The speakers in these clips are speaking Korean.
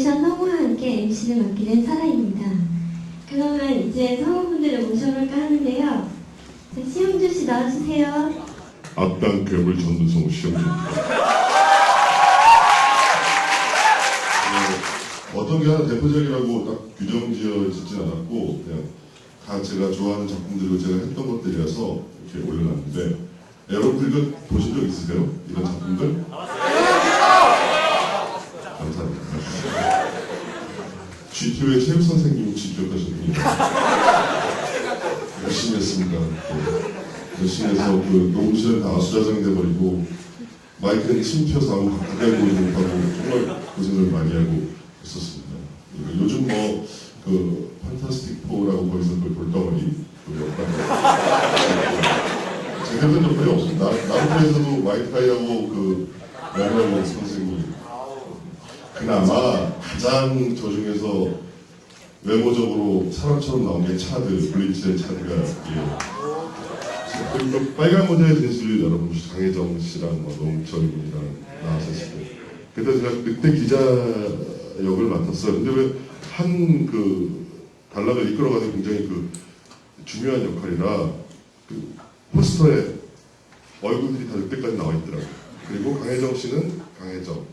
애니메이션 성우와 함께 MC를 맡게 된 사라입니다. 그러면 이제 성우분들을 모셔볼까 하는데요. 자, 시영주 씨 나와주세요. 악당 괴물 전문 성우 시험입니다. 어, 어떤 게 하나 대표적이라고 딱 규정 지어지진 않았고 그냥 다 제가 좋아하는 작품들이고 제가 했던 것들이라서 이렇게 올려놨는데 여러분들 이거 보신 적 있으세요? 이런 작품들? G2의 최우 선생님 G2 하셨습니다. 열심히 했습니다. 네. 열심히 해서 그 농구실 다 수자정이 돼버리고 마이크는 침 튀어서 아무 가까이 보이지 못하고 정말 고생을 많이 하고 있었습니다. 네. 요즘 뭐 그 판타스틱 포라고 거기서 그 볼덩어리 그 역할 제가 해본 적 거의 없습니다. 나무파에서도 마이크하이하고 그 멸멸 선생님 그나마 가장 저 중에서 외모적으로 사람처럼 나온 게 차드, 블리츠의 차드가 예. 그리고 빨간 모자의 진실 여러분 강혜정 씨랑 뭐 노홍철 군이랑 나왔었을 때 그때 제가 그때 기자 역을 맡았어요. 근데 왜 한 그 단락을 이끌어가는 굉장히 그 중요한 역할이라 그 포스터에 얼굴들이 다 이때까지 나와 있더라고요. 그리고 강혜정 씨는 강혜정,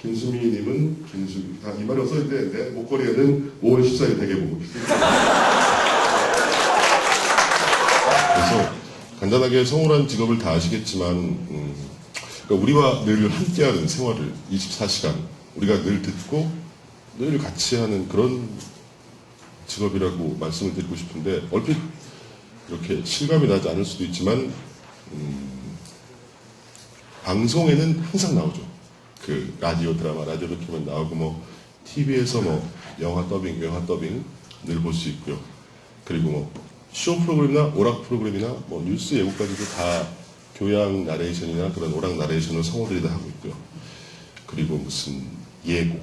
김수미님은 김수미 다이 말이 써있는데 내 목걸이에는 5월 14일 대개봉 그래서 간단하게 성우란 직업을 다 아시겠지만 음, 그러니까 우리와 늘 함께하는 생활을 24시간 우리가 늘 듣고 늘 같이 하는 그런 직업이라고 말씀을 드리고 싶은데 얼핏 이렇게 실감이 나지 않을 수도 있지만 음, 방송에는 항상 나오죠. 그 라디오 드라마, 라디오 도큐면 나오고 뭐 TV에서 뭐 영화 더빙, 영화 더빙 늘 볼 수 있고요. 그리고 뭐 쇼 프로그램이나 오락 프로그램이나 뭐 뉴스 예고까지도 다 교양 나레이션이나 그런 오락 나레이션을 성우들이 다 하고 있고요. 그리고 무슨 예고,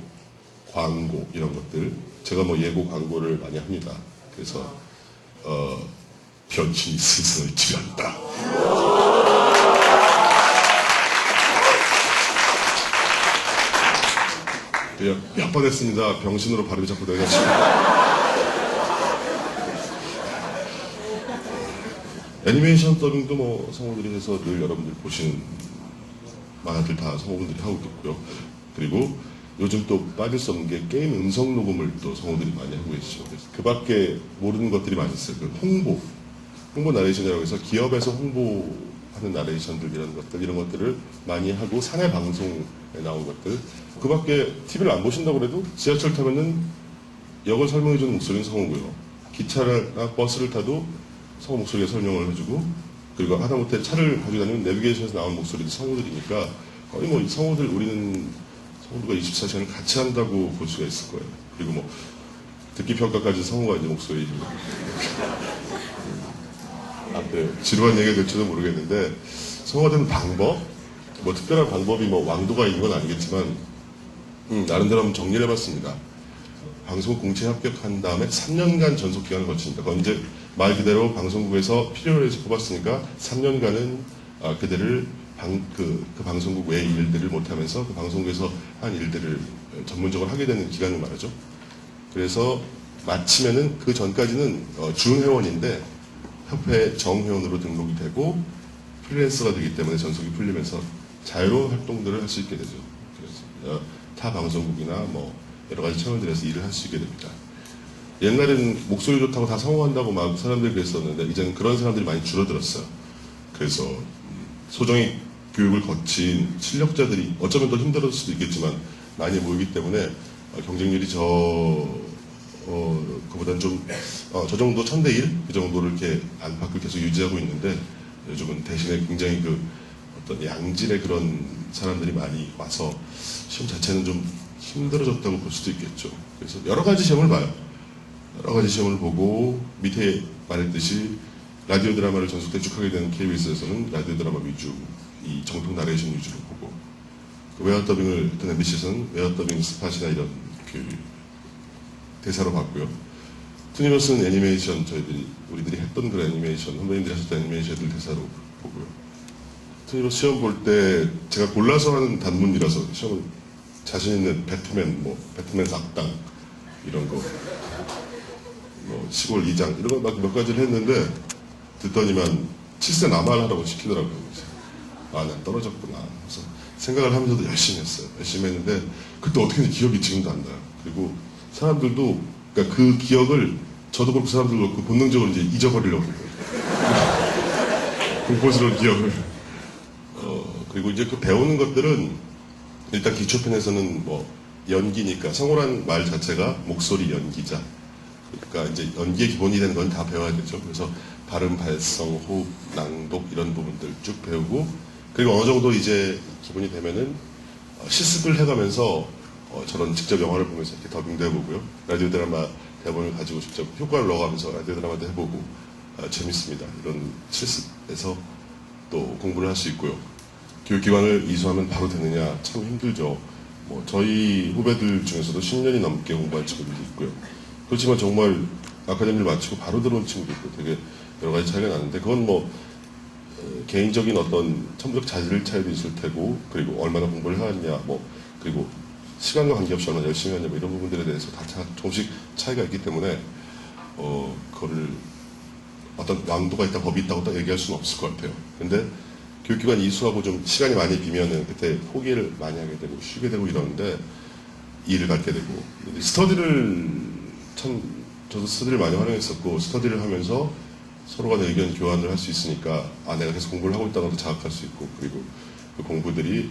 광고 이런 것들 제가 뭐 예고 광고를 많이 합니다. 그래서 어 변신이 스승을 지한다. 몇 번 했습니다. 병신으로 발음이 자꾸 내가지고. 애니메이션 더빙도 뭐 성우들이 해서 늘 여러분들 보시는 만화들 다 성우분들이 하고 있고요. 그리고 요즘 또 빠질 수 없는 게 게임 음성 녹음을 또 성우들이 많이 하고 계시죠. 그 밖에 모르는 것들이 많이 있어요. 그 홍보, 홍보 나레이션이라고 해서 기업에서 홍보 하는 나레이션들 이런 것들 이런 것들을 많이 하고 사내 방송에 나온 것들 그 밖에 TV를 안 보신다고 그래도 지하철 타면은 역을 설명해주는 목소리는 성우고요. 기차나 버스를 타도 성우 목소리가 설명을 해주고 그리고 하다못해 차를 가지고 다니면 내비게이션에서 나오는 목소리도 성우들이니까 거의 뭐이 성우들 우리는 성우들과 24시간을 같이 한다고 볼 수가 있을 거예요. 그리고 뭐 듣기 평가까지 성우가 이제 목소리 앞에 지루한 얘기가 될지도 모르겠는데 성우가 되는 방법 뭐 특별한 방법이 뭐 왕도가 있는 건 아니겠지만 음, 나름대로 한번 정리를 해봤습니다. 방송 공채 합격한 다음에 3년간 전속 기간을 거칩니다. 이제 말 그대로 방송국에서 필요로 해서 뽑았으니까 3년간은 아, 그들을 방, 그, 그 방송국 외의 일들을 못하면서 그 방송국에서 한 일들을 전문적으로 하게 되는 기간을 말하죠. 그래서 마치면은 그 전까지는 어, 준회원인데 협회 정회원으로 등록이 되고 프리랜서가 되기 때문에 전속이 풀리면서 자유로운 활동들을 할 수 있게 되죠. 그래서 어, 타 방송국이나 뭐 여러 가지 채널들에서 일을 할 수 있게 됩니다. 옛날에는 목소리 좋다고 다 성공한다고 막 사람들이 그랬었는데 이제는 그런 사람들이 많이 줄어들었어요. 그래서 음, 소정의 교육을 거친 실력자들이 어쩌면 더 힘들었을 수도 있겠지만 많이 모이기 때문에 어, 경쟁률이 저 어, 그보다는 좀, 어, 저 정도 천대 일? 그 정도를 이렇게 안팎을 계속 유지하고 있는데, 요즘은 대신에 굉장히 그 어떤 양질의 그런 사람들이 많이 와서 시험 자체는 좀 힘들어졌다고 볼 수도 있겠죠. 그래서 여러 가지 시험을 봐요. 여러 가지 시험을 보고 밑에 말했듯이 라디오 드라마를 전속 대축하게 되는 KBS에서는 라디오 드라마 위주, 이 정통 나레이션 위주로 보고 그 웨어 더빙을 했던 MBC에서는 웨어 더빙 스팟이나 이런 그 대사로 봤고요. 투니버스는 애니메이션 저희들이 우리들이 했던 그런 애니메이션 선배님들이 하셨던 애니메이션들 대사로 보고요. 투니버스 시험 볼 때 제가 골라서 하는 단문이라서 시험을 자신 있는 배트맨, 뭐, 배트맨 악당, 이런 거, 뭐, 시골 이장, 이런 거 막 몇 가지를 했는데, 듣더니만 7세 남할 하라고 시키더라고요. 그래서 아, 난 떨어졌구나. 그래서 생각을 하면서도 열심히 했어요. 열심히 했는데, 그때 어떻게 기억이 지금도 안 나요. 그리고 사람들도, 그러니까 그 기억을, 저도 그렇고 사람들도 그렇고 본능적으로 이제 잊어버리려고. 공포스러운 기억을. 어, 그리고 이제 그 배우는 것들은 일단 기초편에서는 뭐 연기니까 성우란 말 자체가 목소리 연기자. 그러니까 이제 연기의 기본이 되는 건 다 배워야 되죠. 그래서 발음, 발성, 호흡, 낭독 이런 부분들 쭉 배우고 그리고 어느 정도 이제 기본이 되면은 어, 실습을 해가면서 어, 저런 직접 영화를 보면서 이렇게 더빙도 해보고요. 라디오 드라마 대본을 가지고 직접 효과를 넣어가면서 라디오 드라마도 해보고 아, 재밌습니다. 이런 실습에서 또 공부를 할 수 있고요. 교육기관을 이수하면 바로 되느냐 참 힘들죠. 뭐 저희 후배들 중에서도 10년이 넘게 공부한 친구들도 있고요. 그렇지만 정말 아카데미를 마치고 바로 들어온 친구도 있고 되게 여러 가지 차이가 나는데 그건 뭐 어, 개인적인 어떤 첨부적 자질 차이도 있을 테고 그리고 얼마나 공부를 해왔냐 뭐 그리고 시간과 관계없이 얼마나 열심히 했냐 뭐 이런 부분들에 대해서 다 차- 조금씩 차이가 있기 때문에 어 그거를 어떤 왕도가 있다 법이 있다고 딱 얘기할 수는 없을 것 같아요. 근데 교육기관 이수하고 좀 시간이 많이 비면은 그때 포기를 많이 하게 되고 쉬게 되고 이러는데 일을 갖게 되고 스터디를 참 저도 스터디를 많이 활용했었고 스터디를 하면서 서로 간의 의견 교환을 할 수 있으니까 아 내가 계속 공부를 하고 있다는 것도 자각할 수 있고 그리고 그 공부들이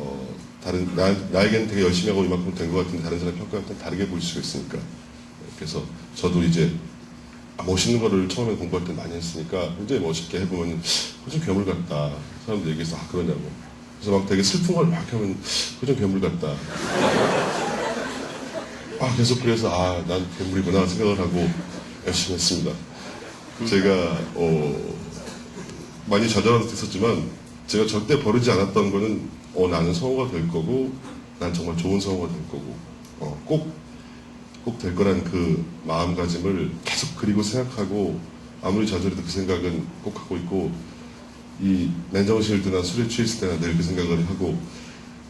어 다른 나, 나에게는 되게 열심히 하고 이만큼 된 것 같은데 다른 사람 평가할 때 다르게 보일 수가 있으니까 그래서 저도 이제 아, 멋있는 거를 처음에 공부할 때 많이 했으니까 굉장히 멋있게 해보면 그좀 괴물 같다. 사람들 얘기해서 아 그러냐고. 그래서 막 되게 슬픈 걸 막 하면 그좀 괴물 같다. 아 계속 그래서 아 난 괴물이구나 생각을 하고 열심히 했습니다. 제가 어 많이 좌절한 것도 있었지만 제가 절대 버리지 않았던 거는 어 나는 성우가 될 거고 난 정말 좋은 성우가 될 거고 어, 꼭 꼭 될 거란 그 마음가짐을 계속 그리고 생각하고 아무리 좌절해도 그 생각은 꼭 갖고 있고 이 맨정신일 때나 술에 취했을 때나 늘 그 생각을 하고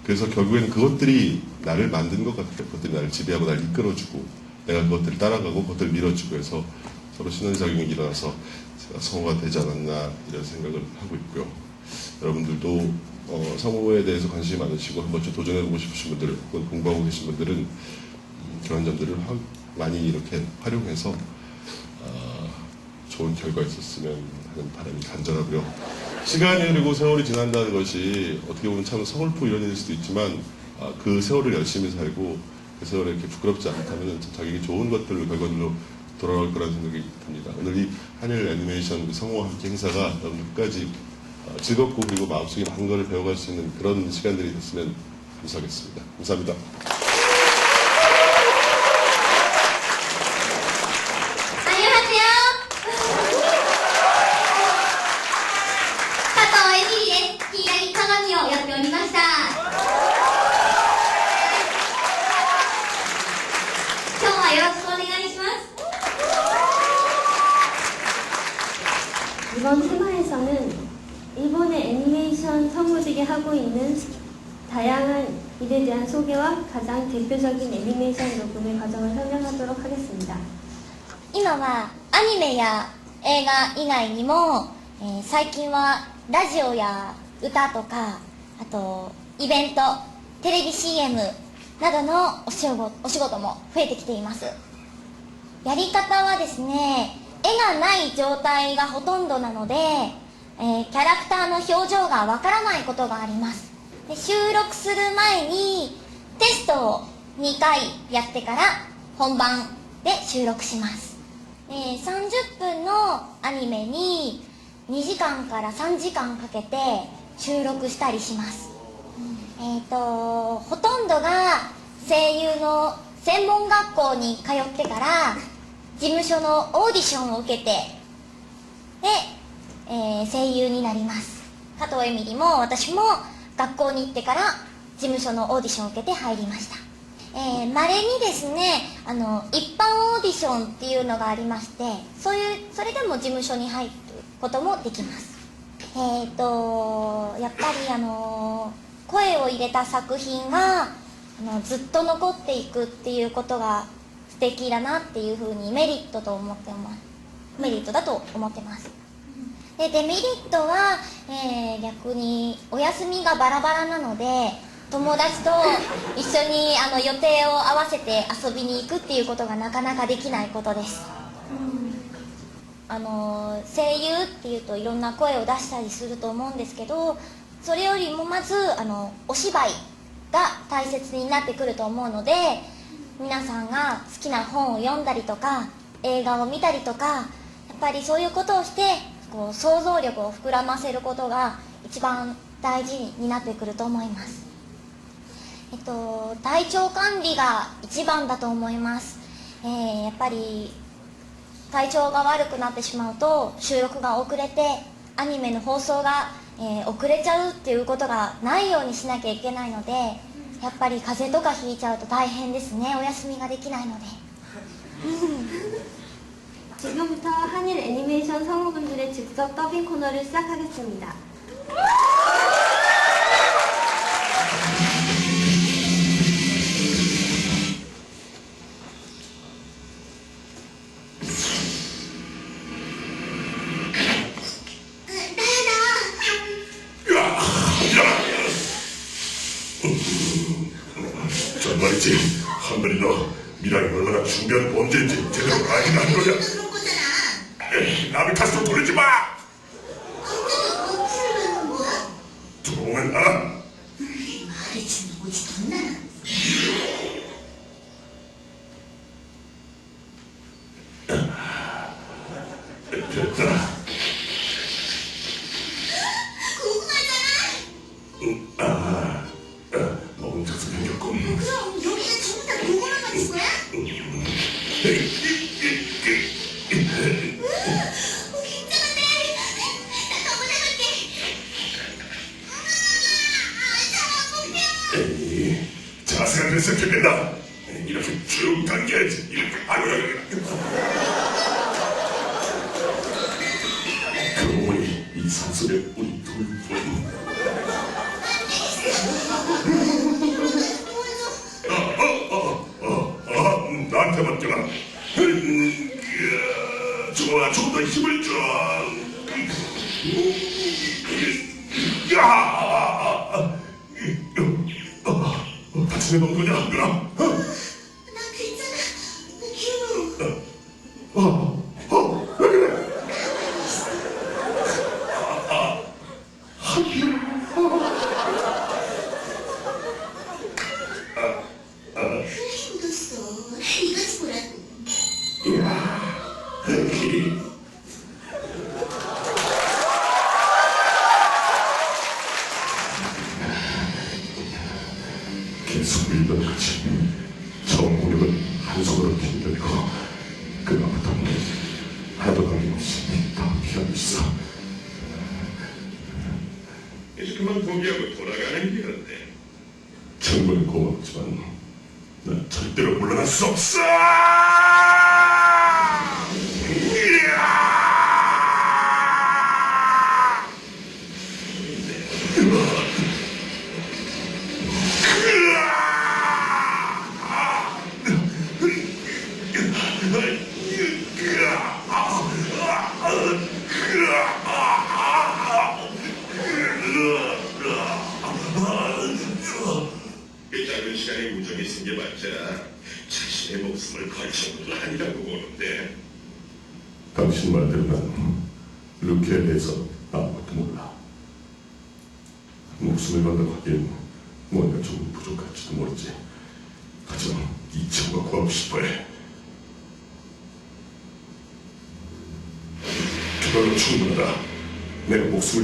그래서 결국에는 그것들이 나를 만든 것 같아요. 그것들이 나를 지배하고 나를 이끌어주고 내가 그것들을 따라가고 그것들을 밀어주고 해서 서로 신원작용이 일어나서 제가 성우가 되지 않았나 이런 생각을 하고 있고요. 여러분들도 어, 성우에 대해서 관심이 많으시고 한 번쯤 도전해보고 싶으신 분들 혹은 공부하고 계신 분들은 음, 그런 점들을 화- 많이 이렇게 활용해서 어, 좋은 결과 있었으면 하는 바람이 간절하고요. 시간이 그리고 세월이 지난다는 것이 어떻게 보면 참 서글프고 이런 일일 수도 있지만 아, 그 세월을 열심히 살고 그 세월에 이렇게 부끄럽지 않다면 참 자기에게 좋은 것들을 결과물로 돌아올 거라는 생각이 듭니다. 오늘 이 한일 애니메이션 그 성우와 함께 행사가 끝까지 어, 즐겁고 그리고 마음속에 것을 배워갈 수 있는 그런 시간들이 됐으면 감사하겠습니다. 감사합니다. 映画以外にも、えー最近はラジオや歌とかあとイベントテレビ CM などのお仕事お仕事も増えてきています。やり方はですね絵がない状態がほとんどなので、えーキャラクターの表情がわからないことがあります。で収録する前にテストを2回やってから本番で収録します。えー30分のアニメに2時間から3時間かけて収録したりします、えっ、とほとんどが声優の専門学校に通ってから事務所のオーディションを受けてで、えー声優になります。加藤エミリも私も学校に行ってから事務所のオーディションを受けて入りましたえー、稀にですねあの一般オーディションっていうのがありましてそういうそれでも事務所に入ることもできます。えっ、とやっぱりあの声を入れた作品があのずっと残っていくっていうことが素敵だなっていうふうにメリットと思ってます。メリットだと思ってます。でデメリットは、えー逆にお休みがバラバラなので友達と一緒にあの予定を合わせて遊びに行くっていうことがなかなかできないことです。あの声優っていうといろんな声を出したりすると思うんですけどそれよりもまずあのお芝居が大切になってくると思うので皆さんが好きな本を読んだりとか映画を見たりとかやっぱりそういうことをしてこう想像力を膨らませることが一番大事になってくると思います。えっと体調管理が一番だと思います、えーやっぱり体調が悪くなってしまうと収録が遅れてアニメの放送が、えー遅れちゃうっていうことがないようにしなきゃいけないのでやっぱり風邪とかひいちゃうと大変ですねお休みができないので 지금부터 한일 애니메이션 성우분들의 즉석 더빙 코너를 시작하겠습니다. 어, 다치는 건 거냐, 그럼? 어?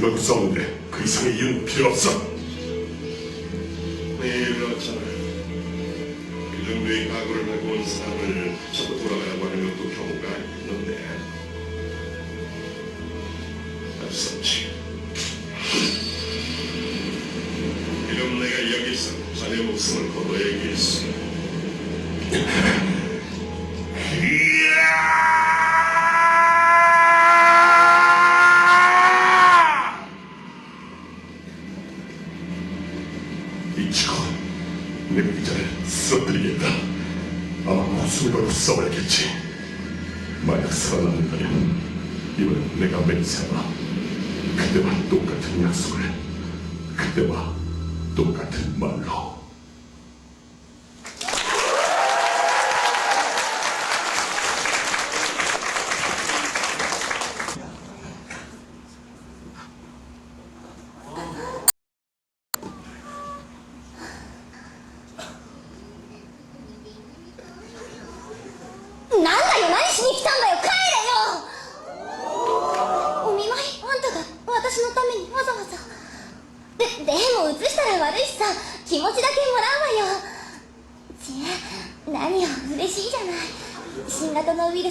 걸고 싸우는데 그 이상의 이유는 필요 없어. 내일 어쩌나 그 정도의 각오를 하고 온 사람을 자꾸 돌아가라고 하는 것도 경우가 있는데 앞섰지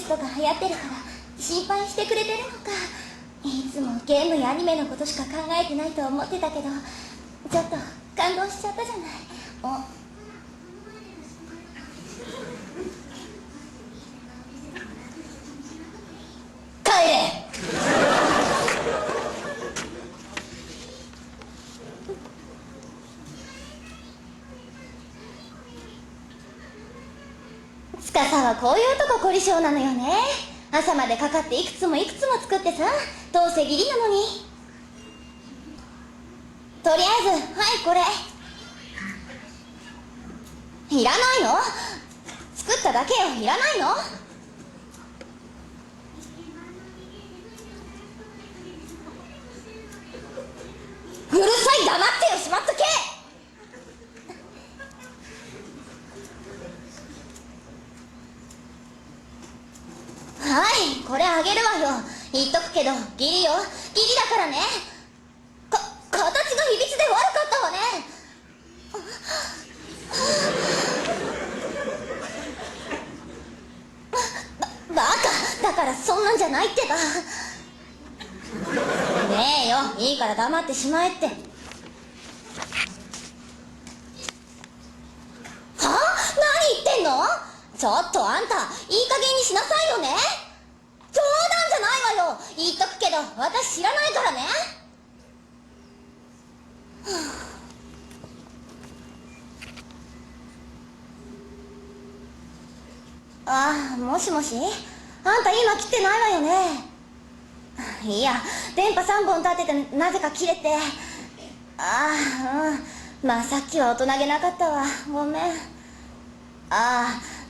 ストが流行ってるから心配してくれてるのか。いつもゲームやアニメのことしか考えてないと思ってたけどちょっと感動しちゃったじゃないお帰れ司はこういうとこ凝り性なのよね。朝までかかっていくつもいくつも作ってさどうせ義理なのに。とりあえずはいこれ。いらないの？作っただけよ。いらないの？うるさい黙ってよ。しまっとけ。はいこれあげるわよ。言っとくけど義理よ。義理だからね。か形がいびつで悪かったわね。ばバカ。だからそんなんじゃないってば。ねえよ。いいから黙ってしまえって。は？あ何言ってんの？ちょっとあんたいい加減にしなさいよね。冗談じゃないわよ。言っとくけど私知らないからね。ああもしもし？あんた今来てないわよね。いや電波3本立ててなぜか切れて。ああうん。まあさっきは大人げなかったわ。ごめん。ああ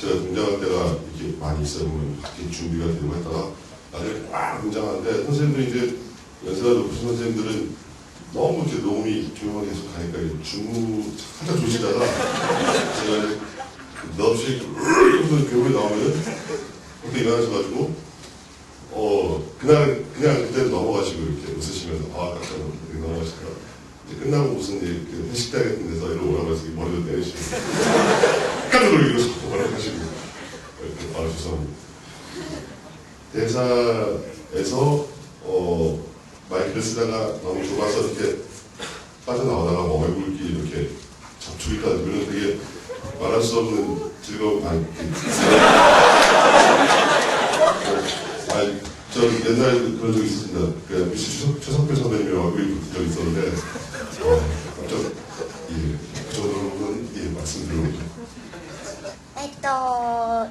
제가 등장할 때가 이렇게 많이 있어요. 보면 밖에 준비가 되고 했다가 나중에 꽉 등장하는데 선생님들이 이제 연세가 높으신 선생님들은 너무 이렇게 녹음이 조용하게 계속 가니까 이제 주 살짝 조시다가 제가 이제 넙시 이러면서 교회 나오면은 그때 일어나셔가지고 어 그날 그냥 그때 넘어가시고 이렇게 웃으시면서 아 깜짝 놀랐네 넘어가시다가 이제 끝나고 무슨 일그 회식 때 같은 데서 이러고 오라고 해서 머리도 내리시고 깜짝 놀라게 이러서 뭐라고 하시고 아 죄송합니다. 대사에서 어 마이크를 쓰다가 너무 좁아서 이렇게 빠져나오다가 뭐 얼굴끼리 이렇게 접촉이 가지고는 되게 말할 수 없는 즐거움 아니 아니, 저 옛날에 그런 적 있었습니다. 그 MC 최석, 최석배 선배님이랑 얼굴이 붙은 적 있었는데, 어, 깜짝,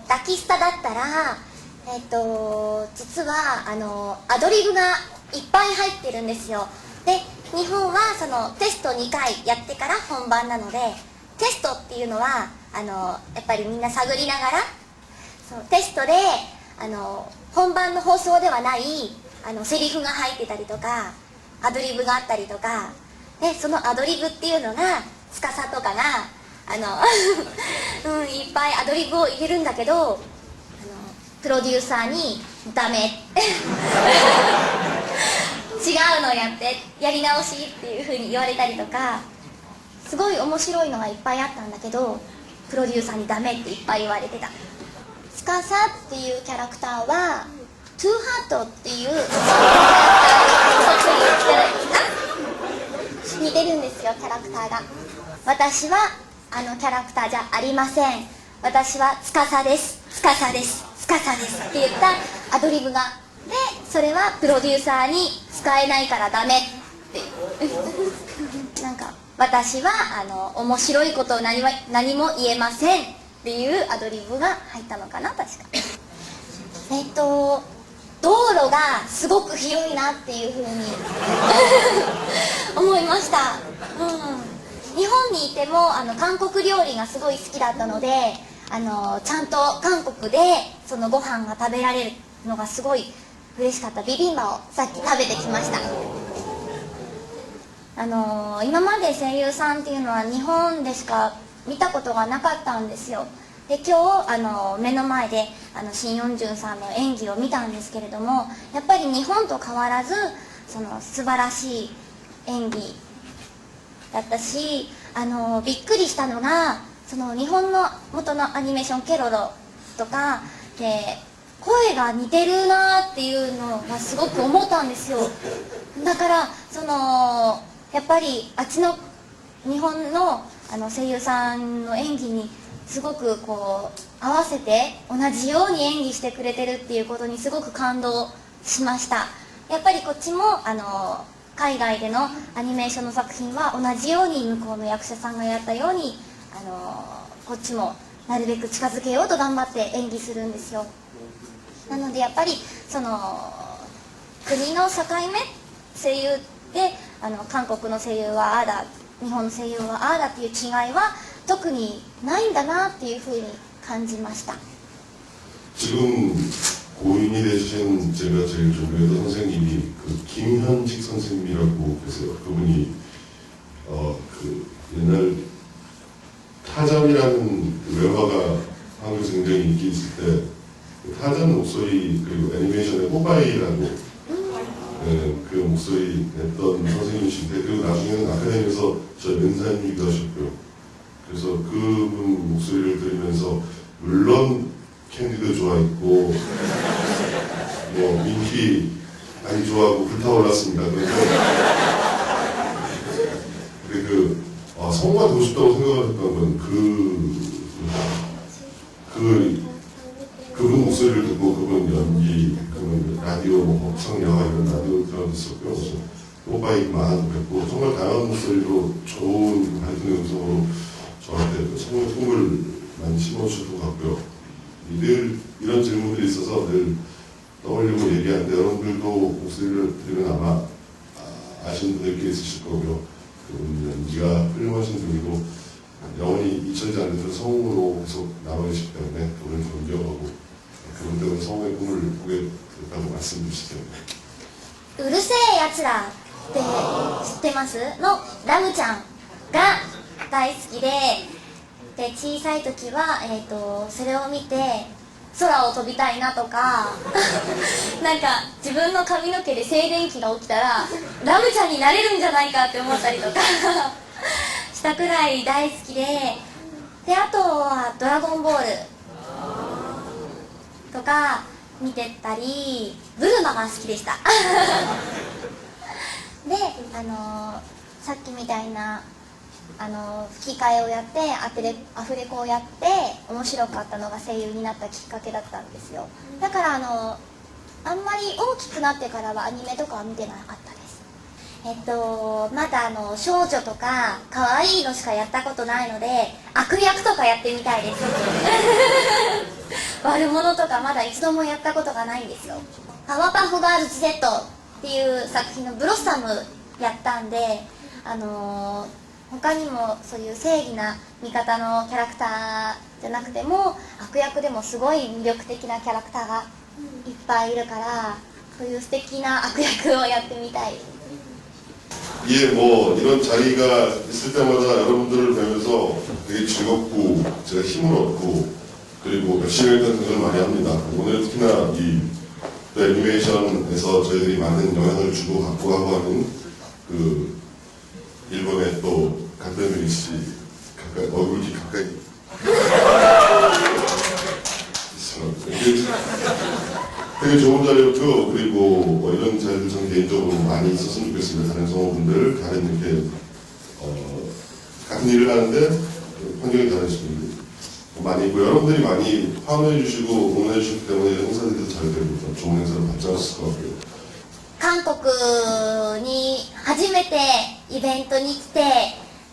抱きスタだったらえっと実はあのアドリブがいっぱい入ってるんですよ。で日本はそのテスト2回やってから本番なのでテストっていうのはあのやっぱりみんな探りながらそうテストであの本番の放送ではないあのセリフが入ってたりとかアドリブがあったりとかでそのアドリブっていうのが司とかがあの、うん、いっぱいアドリブを入れるんだけどあのプロデューサーに「ダメ」違うのやってやり直しっていうふうに言われたりとかすごい面白いのがいっぱいあったんだけどプロデューサーに「ダメ」っていっぱい言われてた。司っていうキャラクターはトゥーハートっていう キャラクターが得意じゃないですか似てるんですよキャラクターが。私はあのキャラクターじゃありません。私は司です。司です。司です。って言ったアドリブが。でそれはプロデューサーに使えないからダメ。って なんか私はあの面白いことを何何も言えません。っていうアドリブが入ったのかな確か。えっと道路がすごく広いなっていうふうに。思いました、うん、日本にいてもあの韓国料理がすごい好きだったのであのちゃんと韓国でそのご飯が食べられるのがすごい嬉しかった。ビビンバをさっき食べてきました。あの今まで声優さんっていうのは日本でしか見たことがなかったんですよ。で今日あの目の前であのシン・ヨンジュンさんの演技を見たんですけれどもやっぱり日本と変わらずその素晴らしい演技だったしあのびっくりしたのがその日本の元のアニメーション「ケロロ」とかで声が似てるなっていうのがすごく思ったんですよ。だからそのやっぱりあっちの日本のあの声優さんの演技にすごくこう合わせて同じように演技してくれてるっていうことにすごく感動しました。やっぱりこっちもあの海外でのアニメーションの作品は同じように向こうの役者さんがやったようにあのこっちもなるべく近づけようと頑張って演技するんですよ。なのでやっぱりその国の境目声優であの韓国の声優はああだ日本の声優はああだっていう違いは特にないんだなっていうふうに感じました。 고인이 되신 제가 제일 존경했던 선생님이 그 김현직 선생님이라고 계세요. 그분이 어 그 옛날 타전이라는 그 외화가 한국에서 굉장히 인기 있을 때 그 타전 목소리 그리고 애니메이션의 호바이라고 네, 그 목소리 냈던 선생님이신데 그리고 나중에는 아카데미에서 저희 은사님이기도 하셨고요. 그래서 그분 목소리를 들으면서 물론 캔디도 좋아했고 뭐 민키 많이 좋아하고 불타올랐습니다. 그런데 근데 그 아, 성우가 되고 싶다고 생각했던 건그 그, 그분 목소리를 듣고 그분 연기, 그분 라디오, 뭐 합성 영화 이런 라디오 들었었고요. 그래서 오빠이 많아도 뵙고 정말 다양한 목소리로 좋은 밝은 음성으로 저한테 그 성우 꿈을 많이 심어주신 것 같고요. 이늘 이런 질문들이 있어서 늘 떠올리고 얘기하는데 여러분들도 목소리를 들으면 아마 아, 아시는 분들 꽤 있으실 거고요. 그분 연기가 훌륭하신 분이고 영원히 잊혀지지 않는 성우로 계속 남아계시기 때문에 그분을 존경하고 그분 때문에 성우의 꿈을 꾸게 됐다고 말씀 주시기 때문에 うるせえやつらって知ってますのラムちゃんが大好きで で小さい時は、えー、とそれを見て空を飛びたいなとか なんか自分の髪の毛で静電気が起きたらラムちゃんになれるんじゃないかって思ったりとか したくらい大好きでであとは「ドラゴンボール」とか見てたりブルマが好きでした。であのーさっきみたいなあの吹き替えをやってアフレアフレコをやって面白かったのが声優になったきっかけだったんですよ。だからあのあんまり大きくなってからはアニメとかは見てなかったです。えっとまだあの少女とか可愛いのしかやったことないので悪役とかやってみたいです。悪者とかまだ一度もやったことがないんですよ。パワーパフガールズ Z っていう作品のブロッサムやったんであのー他にもそういう正義な味方のキャラクターじゃなくても悪役でもすごい魅力的なキャラクターがいっぱいいるからそういう素敵な悪役をやってみたい 예, 뭐 이런 자리가 있을 때마다 여러분들을 뵈면서 되게 즐겁고 제가 힘을 얻고 그리고 열심히 했다는 생각을 많이 합니다. 오늘 특히나 이 애니메이션에서 저희들이 많은 영향을 주고 갖고 가고 하는 그 일본의 또 간다미리 씨 가까이 얼굴이 가까이 저런 되게, 되게 좋은 자리였고 그리고 뭐 이런 자리들 저는 개인적으로 많이 있었으면 좋겠습니다. 다른 성우분들 다른 이렇게 어, 같은 일을 하는데 환경이 다르신 분들 많이 있고 여러분들이 많이 화원해 주시고 응원해 주셨기 때문에 이런 행사들이 잘 되고 좋은 행사를 발전했을 것 같고요. 韓国に初めてイベントに来て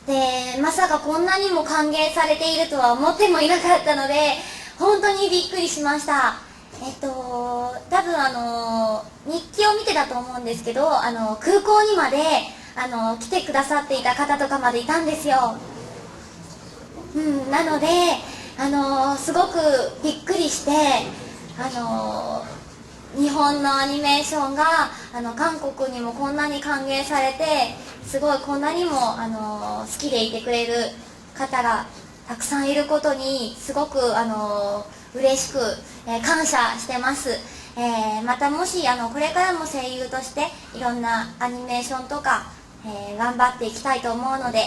でまさかこんなにも歓迎されているとは思ってもいなかったので本当にびっくりしました。えっと多分あの日記を見てたと思うんですけどあの空港にまであの来てくださっていた方とかまでいたんですよ。うんなのであのすごくびっくりしてあの日本のアニメーションがあの韓国にもこんなに歓迎されてすごいこんなにもあの好きでいてくれる方がたくさんいることにすごくあの嬉しく、えー感謝してます、えーまたもしあのこれからも声優としていろんなアニメーションとか、えー頑張っていきたいと思うので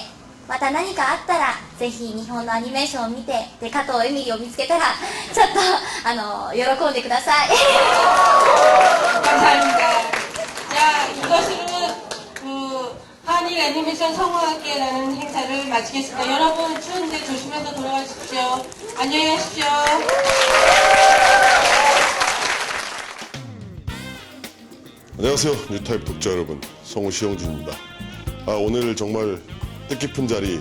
また何かあったらぜひ日本のアニメーションを見てで加藤エミリを見つけたらちょっとあの喜んでください 감사합니다. 자, 이것으로 그 한일 애니메이션 성우학계라는 행사를 마치겠습니다. 여러분 추운데 조심해서 돌아가십시오. 안녕히 가십시오. 안녕하세요 뉴타입 독자 여러분 성우 시영준입니다 아 오늘 정말 뜻깊은 자리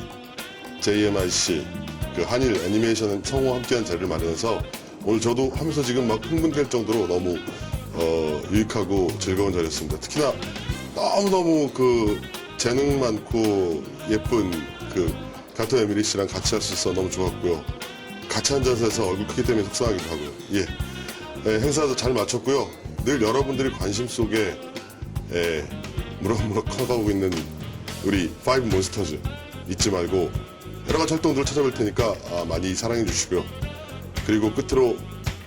JMIC 그 한일 애니메이션 성우와 함께한 자리를 마련해서 오늘 저도 하면서 지금 막 흥분될 정도로 너무 어, 유익하고 즐거운 자리였습니다 특히나 너무너무 그 재능 많고 예쁜 그 가토 에미리 씨랑 같이 할 수 있어 너무 좋았고요 같이 앉아서 해서 얼굴 크기 때문에 속상하기도 하고요 예. 예, 행사도 잘 마쳤고요. 늘 여러분들이 관심 속에 예, 무럭무럭 커가고 있는 우리 파이브 몬스터즈 잊지 말고 여러 가지 활동들을 찾아볼 테니까 아, 많이 사랑해 주시고요. 그리고 끝으로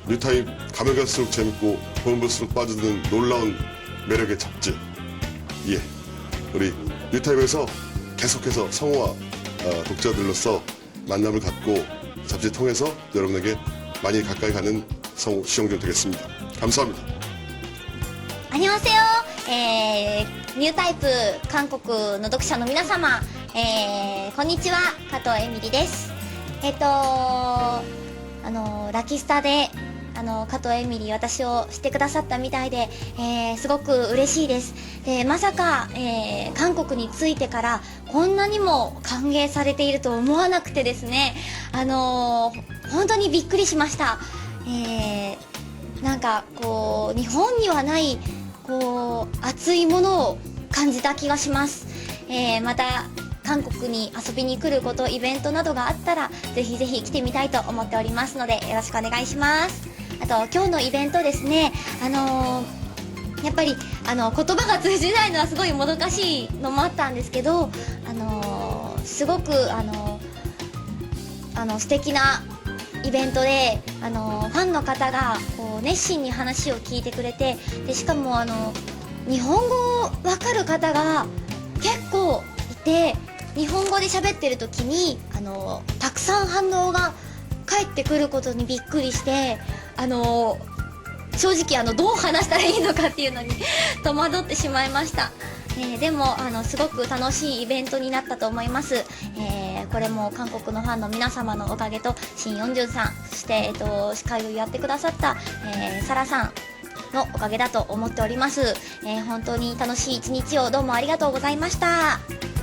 뉴타입 가면 갈수록 재밌고 보는 볼수록 빠지는 놀라운 매력의 잡지. 예. 우리 뉴타입에서 계속해서 성우와 어, 독자들로서 만남을 갖고 잡지 통해서 여러분에게 많이 가까이 가는 성우 시영준 되겠습니다. 감사합니다. 안녕하세요. 에, ニュータイプ韓国の読者の皆様、えー、こんにちは加藤エミリです。えっ、とあのラキスタであの加藤エミリ私を知ってくださったみたいで、えーすごく嬉しいです。でまさか、えー韓国に着いてからこんなにも歓迎されていると思わなくてですねあの本当にびっくりしました、えーなんかこう日本にはないこう熱いものを感じた気がします、えーまた韓国に遊びに来ることイベントなどがあったらぜひぜひ来てみたいと思っておりますのでよろしくお願いします。あと今日のイベントですね。あのーやっぱりあの言葉が通じないのはすごいもどかしいのもあったんですけど、あのーすごく、あのーあの素敵なイベントで、あのファンの方がこう熱心に話を聞いてくれてでしかもあの日本語わかる方が結構いて日本語で喋ってる時にあのたくさん反応が返ってくることにびっくりしてあの正直あのどう話したらいいのかっていうのに 戸惑ってしまいました、えーでもあのすごく楽しいイベントになったと思います、えーこれも韓国のファンの皆様のおかげとシン・ヨンジュンさんそして、えっと司会をやってくださった、えーサラさんのおかげだと思っております、えー本当に楽しい一日をどうもありがとうございました。